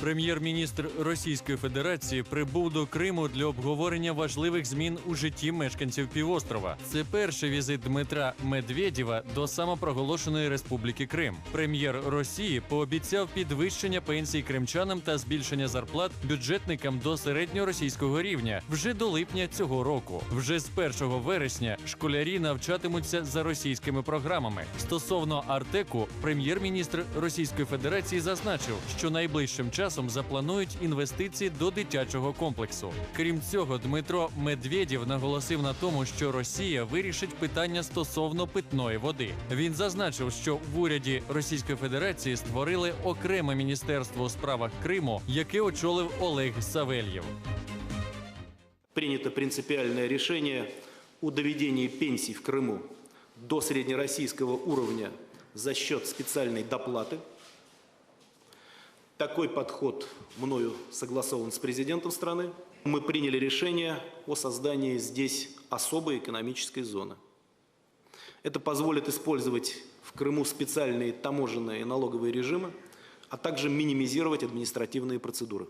Прем'єр-міністр Російської Федерації прибув до Криму для обговорення важливих змін у житті мешканців півострова. Це перший візит Дмитра Медведєва до самопроголошеної Республіки Крим. Прем'єр Росії пообіцяв підвищення пенсій кримчанам та збільшення зарплат бюджетникам до середньоросійського рівня вже до липня цього року. Вже з 1 вересня школярі навчатимуться за російськими програмами. Стосовно Артеку, прем'єр-міністр Російської Федерації зазначив, що найближчим часом запланують інвестиції до дитячого комплексу. Крім цього, Дмитро Медведєв наголосив на тому, що Росія вирішить питання стосовно питної води. Він зазначив, що в уряді Російської Федерації створили окреме міністерство у справах Криму, яке очолив Олег Савельєв. принято принципиальное решение о доведении пенсий в Крыму до среднероссийского уровня за счет специальной доплаты. Такой подход мною согласован с президентом страны. Мы приняли решение о создании здесь особой экономической зоны. Это позволит использовать в Крыму специальные таможенные и налоговые режимы, а также минимизировать административные процедуры.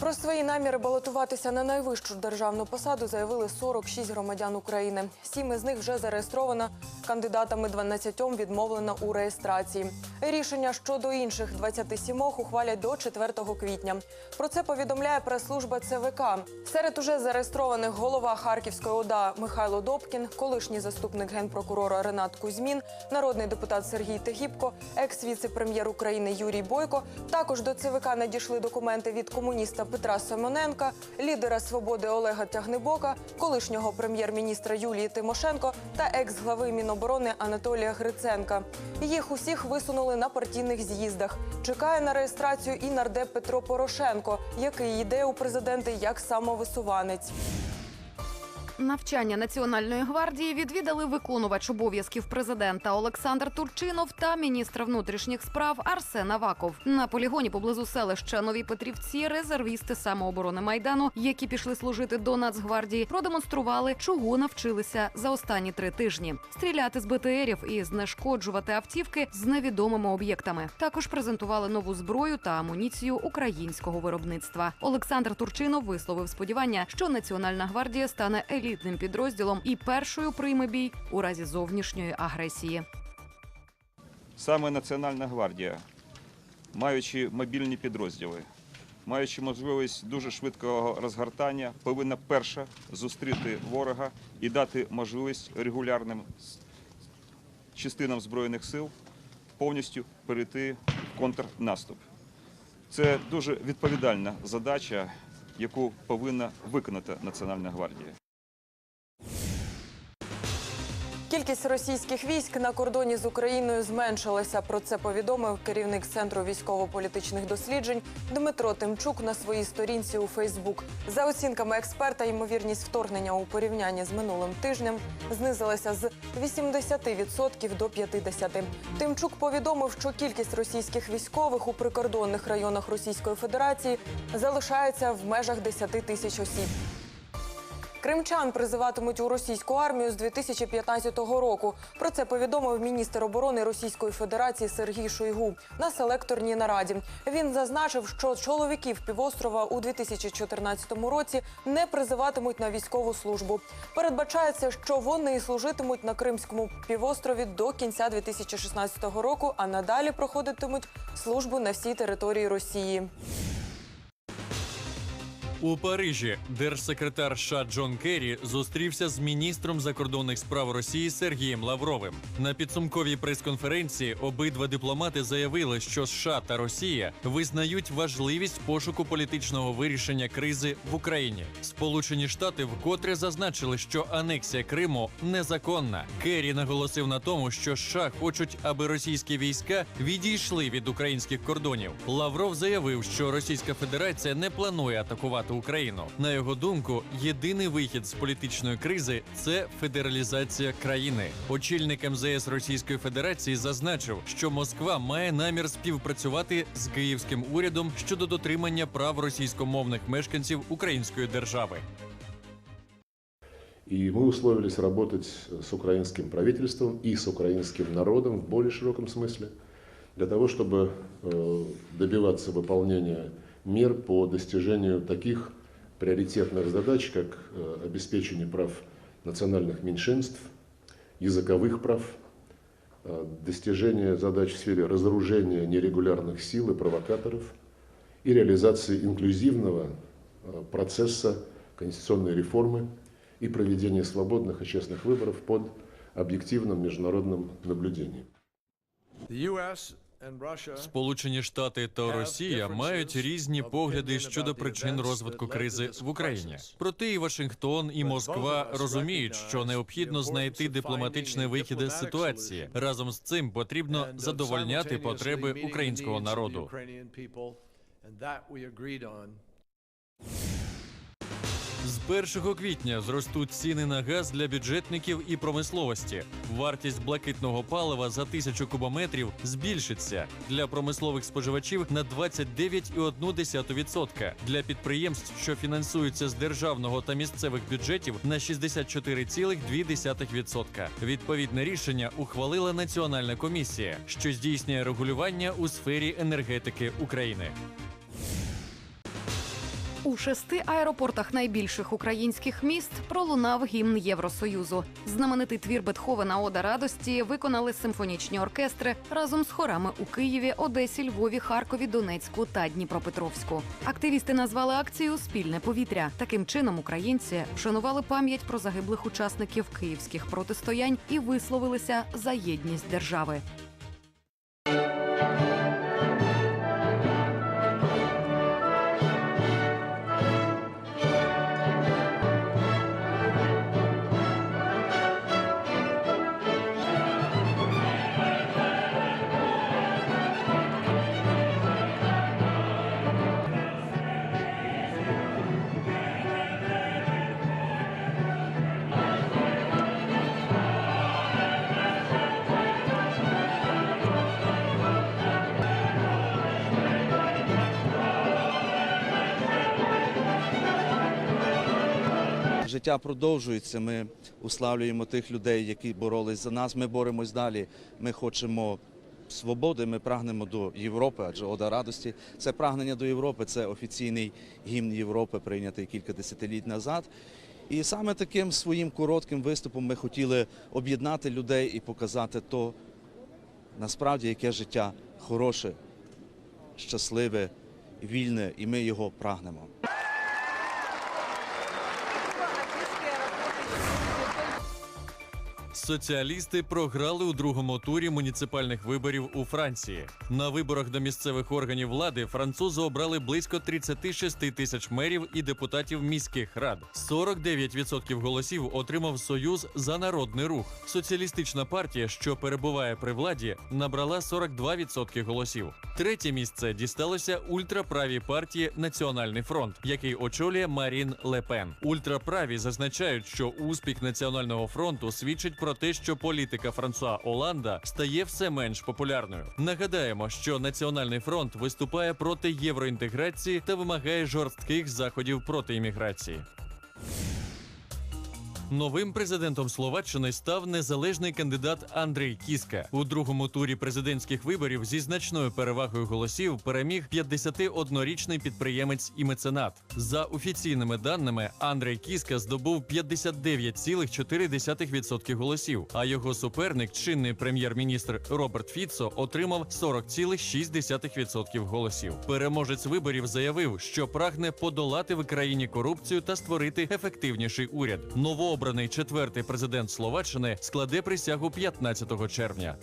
Про свої наміри балотуватися на найвищу державну посаду заявили 46 громадян України. Сім із них вже зареєстровано. Кандидатами 12 відмовлено у реєстрації. Рішення щодо інших 27 ухвалять до 4 квітня. Про це повідомляє прес-служба ЦВК. Серед уже зареєстрованих голова Харківської ОДА Михайло Добкін, колишній заступник генпрокурора Ренат Кузьмін, народний депутат Сергій Тегібко, екс-віце-прем'єр України Юрій Бойко. Також до ЦВК надійшли документи від комуніста Петра Семененка, лідера свободи Олега Тягнебока, колишнього прем'єр-міністра Юлії Тимошенко та екс-глави Міноборони Анатолія Гриценка. Їх усіх висунули на партійних з'їздах. Чекає на реєстрацію і нардеп Петро Порошенко, який йде у президенти як самовисуванець. Навчання Національної гвардії відвідали виконувач обов'язків президента Олександр Турчинов та міністр внутрішніх справ Арсен Аваков. На полігоні поблизу селища Нові Петрівці резервісти самооборони майдану, які пішли служити до Нацгвардії, продемонстрували, чого навчилися за останні три тижні: стріляти з БТРів і знешкоджувати автівки з невідомими об'єктами. Також презентували нову зброю та амуніцію українського виробництва. Олександр Турчинов висловив сподівання, що Національна гвардія стане елітним підрозділом і першою прийме бій у разі зовнішньої агресії. Саме Національна гвардія, маючи мобільні підрозділи, маючи можливість дуже швидкого розгортання, повинна перша зустріти ворога і дати можливість регулярним частинам збройних сил повністю перейти в контрнаступ. Це дуже відповідальна задача, яку повинна виконати Національна гвардія. Кількість російських військ на кордоні з Україною зменшилася. Про це повідомив керівник центру військово-політичних досліджень Дмитро Тимчук на своїй сторінці у Фейсбук. За оцінками експерта, ймовірність вторгнення у порівнянні з минулим тижнем знизилася з 80% до 50%. Тимчук повідомив, що кількість російських військових у прикордонних районах Російської Федерації залишається в межах 10 тисяч осіб. Кримчан призиватимуть у російську армію з 2015 року. Про це повідомив міністр оборони Російської Федерації Сергій Шойгу на селекторній нараді. Він зазначив, що чоловіків півострова у 2014 році не призиватимуть на військову службу. Передбачається, що вони служитимуть на Кримському півострові до кінця 2016 року, а надалі проходитимуть службу на всій території Росії. У Парижі держсекретар США Джон Керрі зустрівся з міністром закордонних справ Росії Сергієм Лавровим. На підсумковій прес-конференції обидва дипломати заявили, що США та Росія визнають важливість пошуку політичного вирішення кризи в Україні. Сполучені Штати вкотре зазначили, що анексія Криму незаконна. Керрі наголосив на тому, що США хочуть, аби російські війська відійшли від українських кордонів. Лавров заявив, що Російська Федерація не планує атакувати Україну. На його думку, єдиний вихід з політичної кризи це федералізація країни. Очільник МЗС Російської Федерації зазначив, що Москва має намір співпрацювати з київським урядом щодо дотримання прав російськомовних мешканців української держави. И мы условились работать с украинским правительством и с украинским народом в более широком смысле для того, чтобы э, добиваться выполнения мер по достижению таких приоритетных задач, как э, обеспечение прав национальных меньшинств, языковых прав, э, достижение задач в сфере разоружения нерегулярных сил и провокаторов и реализации инклюзивного э, процесса конституционной реформы и проведения свободных и честных выборов под объективным международным наблюдением. Сполучені Штати та Росія мають різні погляди щодо причин розвитку кризи в Україні. Проте і Вашингтон, і Москва розуміють, що необхідно знайти дипломатичний вихід із ситуації. Разом з цим потрібно задовольняти потреби українського народу. З 1 квітня зростуть ціни на газ для бюджетників і промисловості. Вартість блакитного палива за тисячу кубометрів збільшиться для промислових споживачів на 29,1%, для підприємств, що фінансуються з державного та місцевих бюджетів, на 64,2%. Відповідне рішення ухвалила Національна комісія, що здійснює регулювання у сфері енергетики України. У шести аеропортах найбільших українських міст пролунав гімн Євросоюзу. Знаменитий твір Бетховена Ода радості виконали симфонічні оркестри разом з хорами у Києві, Одесі, Львові, Харкові, Донецьку та Дніпропетровську. Активісти назвали акцію Спільне повітря. Таким чином українці вшанували пам'ять про загиблих учасників київських протистоянь і висловилися за єдність держави. Життя продовжується. Ми уславлюємо тих людей, які боролись за нас. Ми боремось далі. Ми хочемо свободи. Ми прагнемо до Європи, адже Ода радості це прагнення до Європи. Це офіційний гімн Європи, прийнятий кілька десятиліть назад. І саме таким своїм коротким виступом ми хотіли об'єднати людей і показати то, насправді, яке життя хороше, щасливе, вільне, і ми його прагнемо. Соціалісти програли у другому турі муніципальних виборів у Франції. На виборах до місцевих органів влади французи обрали близько 36 тисяч мерів і депутатів міських рад. 49% голосів отримав Союз за народний рух. Соціалістична партія, що перебуває при владі, набрала 42% голосів. Третє місце дісталося ультраправій партії Національний фронт, який очолює Марін Лепен. Ультраправі зазначають, що успіх національного фронту свідчить про те, що політика Франсуа Оланда стає все менш популярною. Нагадаємо, що Національний фронт виступає проти євроінтеграції та вимагає жорстких заходів проти імміграції. Новим президентом Словаччини став незалежний кандидат Андрій Кіска. У другому турі президентських виборів зі значною перевагою голосів переміг 51-річний підприємець і меценат. За офіційними даними, Андрій Кіска здобув 59,4% голосів, а його суперник, чинний прем'єр-міністр Роберт Фіцо, отримав 40,6% голосів. Переможець виборів заявив, що прагне подолати в країні корупцію та створити ефективніший уряд. Новообраний четвертий президент Словаччини складе присягу 15 червня.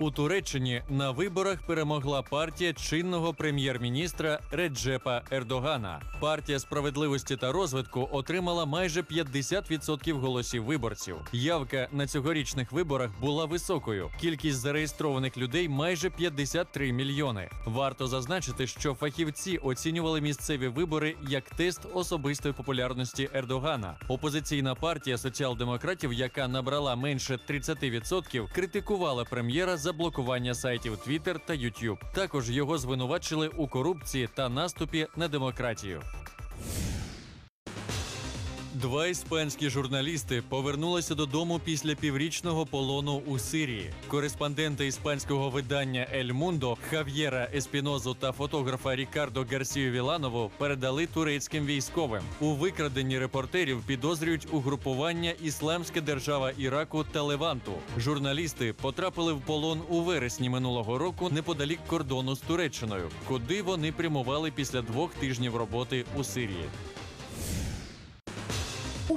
У Туреччині на виборах перемогла партія чинного прем'єр-міністра Реджепа Ердогана. Партія справедливості та розвитку отримала майже 50% голосів виборців. Явка на цьогорічних виборах була високою. Кількість зареєстрованих людей майже 53 мільйони. Варто зазначити, що фахівці оцінювали місцеві вибори як тест особистої популярності Ердогана. Опозиційна партія соціал-демократів, яка набрала менше 30%, критикувала прем'єра за блокування сайтів Twitter та YouTube. Також його звинувачили у корупції та наступі на демократію. Два іспанські журналісти повернулися додому після піврічного полону у Сирії. Кореспонденти іспанського видання Ель Мундо Хав'єра Еспінозу та фотографа Рікардо Гарсію Віланову передали турецьким військовим. У викраденні репортерів підозрюють угрупування Ісламська держава Іраку та Леванту. Журналісти потрапили в полон у вересні минулого року неподалік кордону з Туреччиною, куди вони прямували після двох тижнів роботи у Сирії.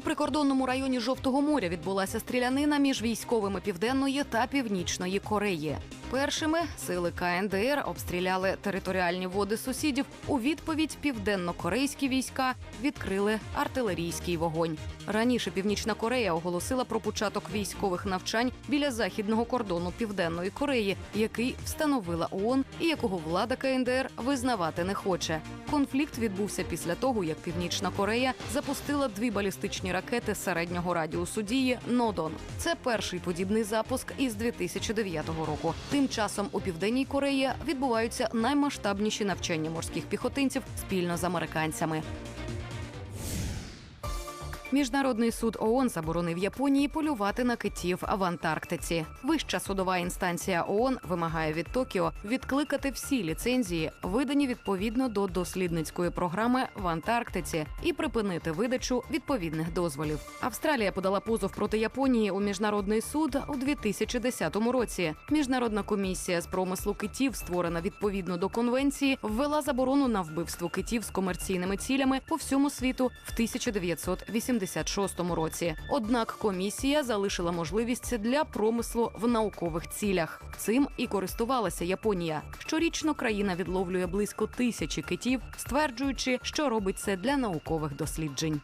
Прикордонному районі Жовтого моря відбулася стрілянина між військовими Південної та Північної Кореї. Першими сили КНДР обстріляли територіальні води сусідів. У відповідь південно-корейські війська відкрили артилерійський вогонь. Раніше Північна Корея оголосила про початок військових навчань біля західного кордону Південної Кореї, який встановила ООН і якого влада КНДР визнавати не хоче. Конфлікт відбувся після того, як Північна Корея запустила дві балістичні ракети середнього радіусу дії Нодон. Це перший подібний запуск із 2009 року. Тим часом у південній Кореї відбуваються наймасштабніші навчання морських піхотинців спільно з американцями. Міжнародний суд ООН заборонив Японії полювати на китів в Антарктиці. Вища судова інстанція ООН вимагає від Токіо відкликати всі ліцензії, видані відповідно до дослідницької програми в Антарктиці, і припинити видачу відповідних дозволів. Австралія подала позов проти Японії у міжнародний суд у 2010 році. Міжнародна комісія з промислу китів, створена відповідно до конвенції, ввела заборону на вбивство китів з комерційними цілями по всьому світу в 1986 році. Однак комісія залишила можливість для промислу в наукових цілях. Цим і користувалася Японія. Щорічно країна відловлює близько тисячі китів, стверджуючи, що робить це для наукових досліджень.